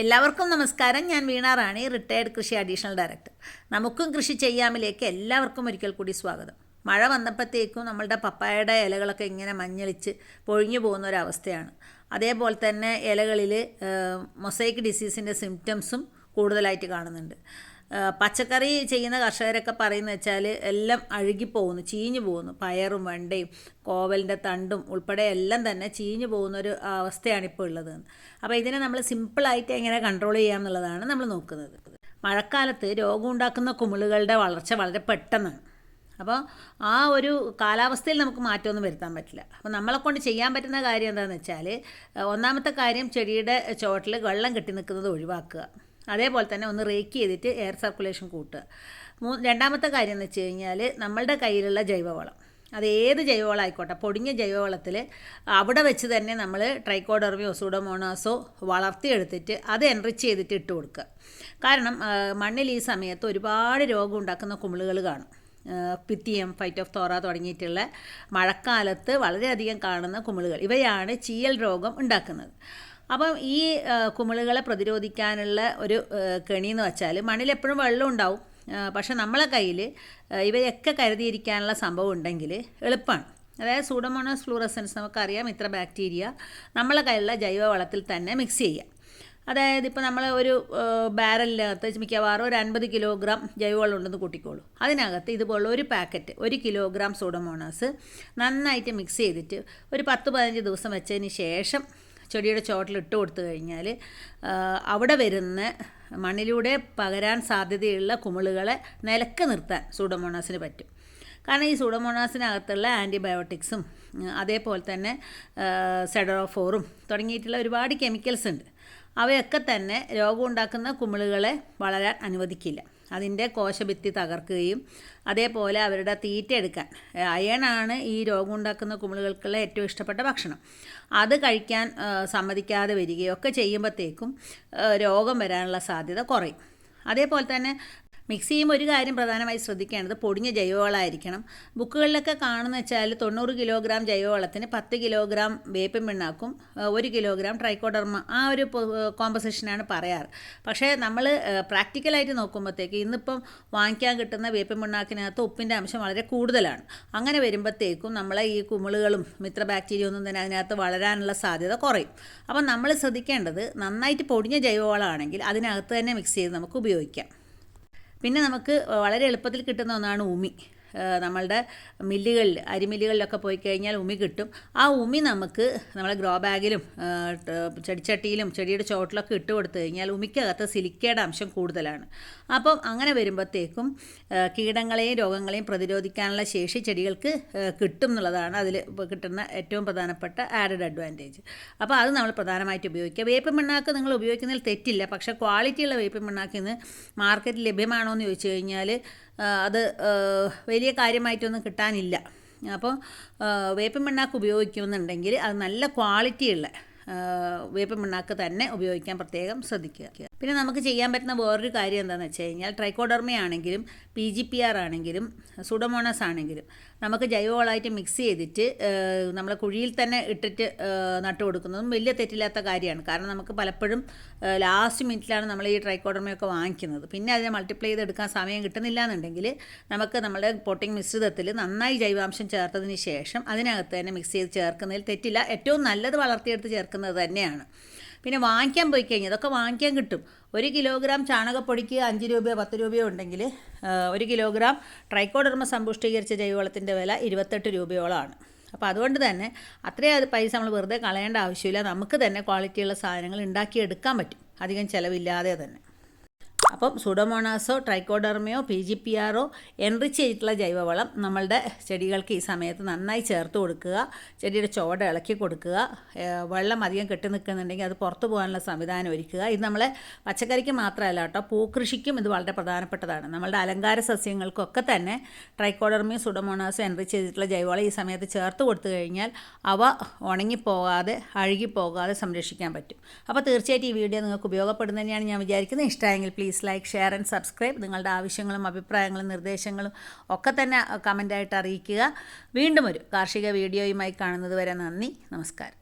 എല്ലാവർക്കും നമസ്കാരം. ഞാൻ വീണ റാണി റിട്ടയർഡ് കൃഷി അഡീഷണൽ ഡയറക്ടർ നമുക്കും കൃഷി ചെയ്യാമിലേക്ക് എല്ലാവർക്കും ഒരിക്കൽ കൂടി സ്വാഗതം. മഴ വന്നപ്പോഴത്തേക്കും നമ്മളുടെ പപ്പായയുടെ ഇലകളൊക്കെ ഇങ്ങനെ മഞ്ഞളിച്ച് പൊഴിഞ്ഞു പോകുന്ന ഒരവസ്ഥയാണ് അതേപോലെ തന്നെ ഇലകളിൽ മൊസൈക്ക് ഡിസീസിന്റെ സിംറ്റംസും കൂടുതലായിട്ട് കാണുന്നുണ്ട്. പച്ചക്കറി ചെയ്യുന്ന കർഷകരൊക്കെ പറയുന്നത് വെച്ചാൽ എല്ലാം അഴുകിപ്പോകുന്നു ചീഞ്ഞു പോകുന്നു. പയറും വെണ്ടയും കോവലിന്റെ തണ്ടും ഉൾപ്പെടെ എല്ലാം തന്നെ ചീഞ്ഞു പോകുന്നൊരു അവസ്ഥയാണ് ഇപ്പോൾ ഉള്ളത്. അപ്പോൾ ഇതിനെ നമ്മൾ സിമ്പിളായിട്ട് എങ്ങനെ കൺട്രോൾ ചെയ്യാം എന്നുള്ളതാണ് നമ്മൾ നോക്കുന്നത്. മഴക്കാലത്ത് രോഗം ഉണ്ടാക്കുന്ന കുമിളുകളുടെ വളർച്ച വളരെ പെട്ടെന്നാണ്. അപ്പോൾ ആ ഒരു കാലാവസ്ഥയിൽ നമുക്ക് മാറ്റമൊന്നും വരുത്താൻ പറ്റില്ല. അപ്പോൾ നമ്മളെ കൊണ്ട് ചെയ്യാൻ പറ്റുന്ന കാര്യം എന്താണെന്ന് വെച്ചാൽ ഒന്നാമത്തെ കാര്യം ചെടിയുടെ ചുവട്ടിൽ വെള്ളം കെട്ടി നിൽക്കുന്നത് ഒഴിവാക്കുക. അതേപോലെ തന്നെ ഒന്ന് റേക്ക് ചെയ്തിട്ട് എയർ സർക്കുലേഷൻ കൂട്ടുക. മൂ രണ്ടാമത്തെ കാര്യം എന്ന് വെച്ച് കഴിഞ്ഞാൽ നമ്മളുടെ കയ്യിലുള്ള ജൈവവളം. അത് ഏത് ജൈവവളം ആയിക്കോട്ടെ പൊടിഞ്ഞ ജൈവവളത്തിൽ അവിടെ വെച്ച് തന്നെ നമ്മൾ ട്രൈക്കോഡർമിയോ സൂഡോമോണാസോ വളർത്തിയെടുത്തിട്ട് അത് എൻറിച്ച് ചെയ്തിട്ട് ഇട്ട് കൊടുക്കുക. കാരണം മണ്ണിൽ ഈ സമയത്ത് ഒരുപാട് രോഗം ഉണ്ടാക്കുന്ന കുമിളുകൾ കാണും. പിത്തിയം ഫൈറ്റ് ഓഫ് തോറ തുടങ്ങിയിട്ടുള്ള മഴക്കാലത്ത് വളരെയധികം കാണുന്ന കുമിളുകൾ. ഇവയാണ് ചീയൽ രോഗം ഉണ്ടാക്കുന്നത്. അപ്പം ഈ കുമിളുകളെ പ്രതിരോധിക്കാനുള്ള ഒരു കെണി എന്ന് വെച്ചാൽ മണ്ണിൽ എപ്പോഴും വെള്ളം ഉണ്ടാവും. പക്ഷെ നമ്മളെ കയ്യിൽ ഇവയൊക്കെ കരുതിയിരിക്കാനുള്ള സംഭവം ഉണ്ടെങ്കിൽ എളുപ്പമാണ്. അതായത് സൂഡമോണോസ് ഫ്ലൂറസൻസ് നമുക്കറിയാം ഇത്ര ബാക്ടീരിയ നമ്മളെ കയ്യിലുള്ള ജൈവവളത്തിൽ തന്നെ മിക്സ് ചെയ്യാം അതായത് ഇപ്പോൾ നമ്മൾ ഒരു ബാരലിനകത്ത് മിക്കവാറും ഒരു അൻപത് കിലോഗ്രാം ജൈവവളം ഉണ്ടെന്ന് കൂട്ടിക്കോളൂ. അതിനകത്ത് ഇതുപോലുള്ള ഒരു പാക്കറ്റ് ഒരു കിലോഗ്രാം സൂഡമോണോസ് നന്നായിട്ട് മിക്സ് ചെയ്തിട്ട് ഒരു പത്ത് പതിനഞ്ച് ദിവസം വെച്ചതിന് ശേഷം ചെടിയുടെ ചോട്ടിൽ ഇട്ട് കൊടുത്തു കഴിഞ്ഞാൽ അവിടെ വരുന്ന മണ്ണിലൂടെ പകരാൻ സാധ്യതയുള്ള കുമിളുകളെ നിലയ്ക്ക് നിർത്താൻ സൂഡോമോണാസിന് പറ്റും. കാരണം ഈ സൂഡോമോണാസിനകത്തുള്ള ആന്റിബയോട്ടിക്സും അതേപോലെ തന്നെ സെഡറോഫോറും തുടങ്ങിയിട്ടുള്ള ഒരുപാട് കെമിക്കൽസ് ഉണ്ട്. അവയൊക്കെ തന്നെ രോഗമുണ്ടാക്കുന്ന കുമിളുകളെ വളരാൻ അനുവദിക്കില്ല. അതിന്റെ കോശഭിത്തി തകർക്കുകയും അതേപോലെ അവരുടെ തീറ്റ എടുക്കാൻ. അയണാണ് ഈ രോഗം ഉണ്ടാക്കുന്ന കുമിളുകൾക്കുള്ള ഏറ്റവും ഇഷ്ടപ്പെട്ട ഭക്ഷണം. അത് കഴിക്കാൻ സമ്മതിക്കാതെ വരികയൊക്കെ ചെയ്യുമ്പോഴത്തേക്കും രോഗം വരാനുള്ള സാധ്യത കുറയും. അതേപോലെ തന്നെ മിക്സ് ചെയ്യുമ്പോൾ ഒരു കാര്യം പ്രധാനമായി ശ്രദ്ധിക്കേണ്ടത് പൊടിഞ്ഞ ജൈവവളമായിരിക്കണം. ബുക്കുകളിലൊക്കെ കാണുന്ന വെച്ചാൽ തൊണ്ണൂറ് കിലോഗ്രാം ജൈവവളത്തിന് പത്ത് കിലോഗ്രാം വേപ്പിൻ പിണ്ണാക്കും ഒരു കിലോഗ്രാം ട്രൈക്കോഡർമ ആ ഒരു കോമ്പസിഷനാണ് പറയാറ്. പക്ഷേ നമ്മൾ പ്രാക്ടിക്കലായിട്ട് നോക്കുമ്പോഴത്തേക്ക് ഇന്നിപ്പം വാങ്ങിക്കാൻ കിട്ടുന്ന വേപ്പിൻ പിണ്ണാക്കിനകത്ത് ഉപ്പിന്റെ അംശം വളരെ കൂടുതലാണ്. അങ്ങനെ വരുമ്പോഴത്തേക്കും നമ്മളെ ഈ കുമിളുകളും മിത്ര ബാക്ടീരിയ ഒന്നും തന്നെ അതിനകത്ത് വളരാനുള്ള സാധ്യത കുറയും. അപ്പം നമ്മൾ ശ്രദ്ധിക്കേണ്ടത് നന്നായിട്ട് പൊടിഞ്ഞ ജൈവവളമാണെങ്കിൽ അതിനകത്ത് തന്നെ മിക്സ് ചെയ്ത് നമുക്ക് ഉപയോഗിക്കാം. പിന്നെ നമുക്ക് വളരെ എളുപ്പത്തിൽ കിട്ടുന്ന ഒന്നാണ് ഉമി നമ്മളുടെ മില്ലുകളിൽ അരിമില്ലുകളിലൊക്കെ പോയി കഴിഞ്ഞാൽ ഉമി കിട്ടും. ആ ഉമി നമുക്ക് നമ്മളെ ഗ്രോ ബാഗിലും ചെടിച്ചട്ടിയിലും ചെടിയുടെ ചോട്ടിലൊക്കെ ഇട്ട് കൊടുത്തു കഴിഞ്ഞാൽ ഉമിക്കകത്ത് സിലിക്കയുടെ അംശം കൂടുതലാണ്. അപ്പം അങ്ങനെ വരുമ്പോഴത്തേക്കും കീടങ്ങളെയും രോഗങ്ങളെയും പ്രതിരോധിക്കാനുള്ള ശേഷി ചെടികൾക്ക് കിട്ടും എന്നുള്ളതാണ് അതിൽ കിട്ടുന്ന ഏറ്റവും പ്രധാനപ്പെട്ട ആഡഡ് അഡ്വാന്റേജ് അപ്പോൾ അത് നമ്മൾ പ്രധാനമായിട്ട് ഉപയോഗിക്കുക. വേപ്പ് മണ്ണാക്ക് നിങ്ങൾ ഉപയോഗിക്കുന്നതിൽ തെറ്റില്ല. പക്ഷേ ക്വാളിറ്റിയുള്ള വേപ്പ് മണ്ണാക്ക് ഇന്ന് മാർക്കറ്റിൽ ലഭ്യമാണോ എന്ന് ചോദിച്ചു കഴിഞ്ഞാൽ അത് വലിയ കാര്യമായിട്ടൊന്നും കിട്ടാനില്ല. അപ്പോൾ വേപ്പിൻ പിണ്ണാക്ക് ഉപയോഗിക്കുന്നുണ്ടെങ്കിൽ അത് നല്ല ക്വാളിറ്റിയുള്ള വേപ്പിൻ പിണ്ണാക്ക് തന്നെ ഉപയോഗിക്കാൻ പ്രത്യേകം ശ്രദ്ധിക്കുക. പിന്നെ നമുക്ക് ചെയ്യാൻ പറ്റുന്ന വേറൊരു കാര്യം എന്താണെന്ന് വെച്ച് കഴിഞ്ഞാൽ ട്രൈക്കോഡർമ ആണെങ്കിലും പി ജി പി ആർ ആണെങ്കിലും സുഡമോണസ് ആണെങ്കിലും നമുക്ക് ജൈവവളമായിട്ട് മിക്സ് ചെയ്തിട്ട് നമ്മൾ കുഴിയിൽ തന്നെ ഇട്ടിട്ട് നട്ടു കൊടുക്കുന്നതും വലിയ തെറ്റില്ലാത്ത കാര്യമാണ്. കാരണം നമുക്ക് പലപ്പോഴും ലാസ്റ്റ് മിനിറ്റിലാണ് നമ്മൾ ഈ ട്രൈക്കോഡർമയൊക്കെ വാങ്ങിക്കുന്നത്. പിന്നെ അതിനെ മൾട്ടിപ്ലൈ ചെയ്തെടുക്കാൻ സമയം കിട്ടുന്നില്ല എന്നുണ്ടെങ്കിൽ നമുക്ക് നമ്മുടെ പൊട്ടിംഗ് മിശ്രിതത്തിൽ നന്നായി ജൈവാംശം ചേർത്തതിന് ശേഷം അതിനകത്ത് തന്നെ മിക്സ് ചെയ്ത് ചേർക്കുന്നതിൽ തെറ്റില്ല. ഏറ്റവും നല്ലത് വളർത്തിയെടുത്ത് ചേർക്കുന്നത് തന്നെയാണ്. പിന്നെ വാങ്ങിക്കാൻ പോയി കഴിഞ്ഞാൽ ഇതൊക്കെ വാങ്ങിക്കാൻ കിട്ടും. ഒരു കിലോഗ്രാം ചാണകപ്പൊടിക്ക് അഞ്ച് രൂപയോ പത്ത് രൂപയോ ഉണ്ടെങ്കിൽ ഒരു കിലോഗ്രാം ട്രൈക്കോഡർമ സമ്പുഷ്ടീകരിച്ച ജൈവവളത്തിന്റെ വില ഇരുപത്തെട്ട് രൂപയോളമാണ്. അപ്പോൾ അതുകൊണ്ട് തന്നെ അത്രയും അത് പൈസ നമ്മൾ വെറുതെ കളയേണ്ട ആവശ്യമില്ല. നമുക്ക് തന്നെ ക്വാളിറ്റിയുള്ള സാധനങ്ങൾ ഉണ്ടാക്കിയെടുക്കാൻ പറ്റും. അധികം ചിലവില്ലാതെ തന്നെ. അപ്പം സുഡോമോണാസോ ട്രൈക്കോഡർമയോ പി ജി പി ആറോ എൻറിച്ച് ചെയ്തിട്ടുള്ള ജൈവവളം നമ്മളുടെ ചെടികൾക്ക് ഈ സമയത്ത് നന്നായി ചേർത്ത് കൊടുക്കുക ചെടിയുടെ ചോട ഇളക്കി കൊടുക്കുക വെള്ളം അധികം കെട്ടി നിൽക്കുന്നുണ്ടെങ്കിൽ അത് പുറത്തു പോകാനുള്ള സംവിധാനം ഒരുക്കുക. ഇത് നമ്മളെ പച്ചക്കറിക്ക് മാത്രമല്ല കേട്ടോ പൂക്കൃഷിക്കും ഇത് വളരെ പ്രധാനപ്പെട്ടതാണ്. നമ്മളുടെ അലങ്കാര സസ്യങ്ങൾക്കൊക്കെ തന്നെ ട്രൈക്കോഡർമയും സുഡോമോണാസും എൻറിച്ച് ചെയ്തിട്ടുള്ള ജൈവവളം ഈ സമയത്ത് ചേർത്ത് കൊടുത്തു കഴിഞ്ഞാൽ അവ ഉണങ്ങിപ്പോകാതെ അഴുകിപ്പോകാതെ സംരക്ഷിക്കാൻ പറ്റും. അപ്പോൾ തീർച്ചയായിട്ടും ഈ വീഡിയോ നിങ്ങൾക്ക് ഉപയോഗപ്പെടുന്നതന്നെയാണ് ഞാൻ വിചാരിക്കുന്നത്. ഇഷ്ടമായെങ്കിൽ please like share and subscribe നിങ്ങളുടെ ആവശ്യങ്ങളും അഭിപ്രായങ്ങളും നിർദ്ദേശങ്ങളും ഒക്കെ തന്നെ കമന്റായിട്ട് അറിയിക്കുക. വീണ്ടും ഒരു കാർഷിക വീഡിയോയുമായി കാണുന്നത് വരെ നന്ദി. നമസ്കാരം.